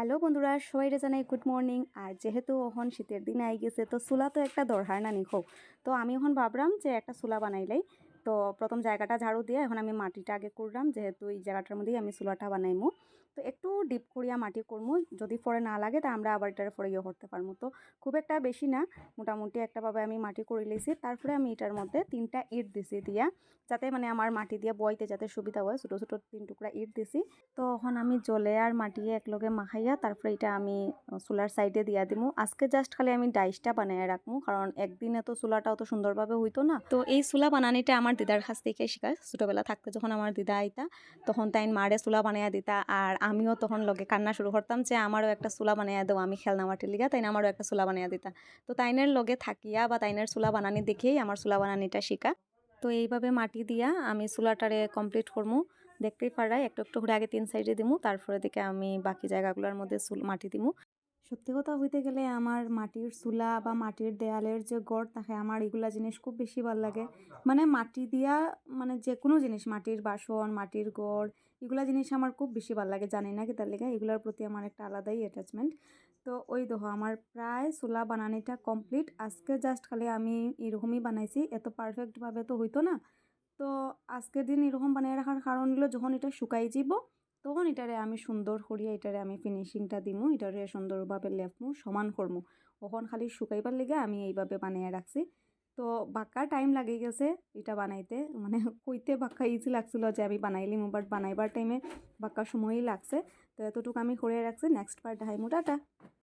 Hello বন্ধুরা সবাইরে জানাই গুড মর্নিং আর যেহেতু ওহন শীতের দিন আই গেছে, তো চুলা তো একটা দরহার না নিখো তো আমি এখন ভাবলাম যে একটা চুলা বানাইলাই তো প্রথম জায়গাটা ঝাড়ু দিয়ে এখন আমি মাটিটা আগে করলাম যেহেতু এই জায়গাটার মধ্যেই আমি চুলাটা বানাইমু। তো একটু ডিপ করিয়া মাটি করমু। যদি ফরে না লাগে তা আমরা আবার এটার ফরে ইয়ে করতে পারব তো খুব একটা বেশি না, মোটামুটি একটা ভাবে আমি মাটি করে লিছি তারপরে আমি এটার মধ্যে তিনটা ইট দিছি দিয়া, যাতে মানে আমার মাটি দিয়ে বইতে যাতে সুবিধা হয়। ছোটো ছোটো তিন টুকরা ইট দিছি। তো এখন আমি জলে আর মাটিয়ে একলগে মাখাইয়া তারপরে এটা আমি চুলার সাইডে দিয়া দিমু। আজকে জাস্ট খালি আমি ডাইসটা বানাইয়া রাখমু, কারণ একদিনে তো চুলাটাও তো সুন্দরভাবে হইতো না। তো এই চুলা বানানিটা আমার দিদার কাছ থেকে শিখায় ছোটোবেলা থাকতে যখন আমার দিদা আইতা, তখন তাই মারে চুলা বানাইয়া দিতা। আর আমিও তখন লগে কান্না শুরু করতাম যে, আমারও একটা চুলা বানাইয়া দেবো আমি খেলনা মাটির লিগা তাই আমারও একটা চুলা বানাইয়া দিতাম তো তাইনের লগে থাকিয়া বা তাইনের চুলা বানানি দেখেই আমার চুলা বানানিটা শিখা তো এইভাবে মাটি দিয়া আমি চুলাটারে কমপ্লিট করমু। দেখতেই পারাই একটু একটু করে আগে তিন সাইডে দিমু, তারপরে দিকে আমি বাকি জায়গাগুলোর মধ্যে চুল, মাটি দিমু। সত্যি কথা হইতে গেলে আমার মাটির চুলা বা মাটির দেয়ালের যে গড় থাকে আমার এগুলা জিনিস খুব বেশি ভালো লাগে। মানে মাটি দিয়া মানে যে কোনো জিনিস, মাটির বাসন, মাটির গড়, এগুলা জিনিস আমার খুব বেশি ভালো লাগে। জানি না কি তার লেগে, এগুলোর প্রতি আমার একটা আলাদাই অ্যাটাচমেন্ট তো ওই দেখো, আমার প্রায় চুলা বানানিটা কমপ্লিট আজকে জাস্ট খালি আমি এরকমই বানাইছি। এত পারফেক্টভাবে তো হইতো না। তো আজকের দিন এরকম বানিয়ে রাখার কারণ হলো, যখন এটা শুকাই যাব তখন এটারে আমি সুন্দর করিয়া এটারে আমি ফিনিশিংটা দিমু, এটারে সুন্দরভাবে লেফমু সমান করমু। তখন খালি শুকাইবার লেগে আমি এইভাবে বানিয়ে রাখছি। তো বাক্কা টাইম লাগে গেছে এটা বানাইতে মানে কইতে বাক্কা ইজি লাগছিল যে আমি বানাইলিম বাট বানাইবার টাইমে বাক্কা সময়ই লাগছে। তো এতটুকু আমি করে রাখছি। নেক্সট পার্ট হাইমু টাটা!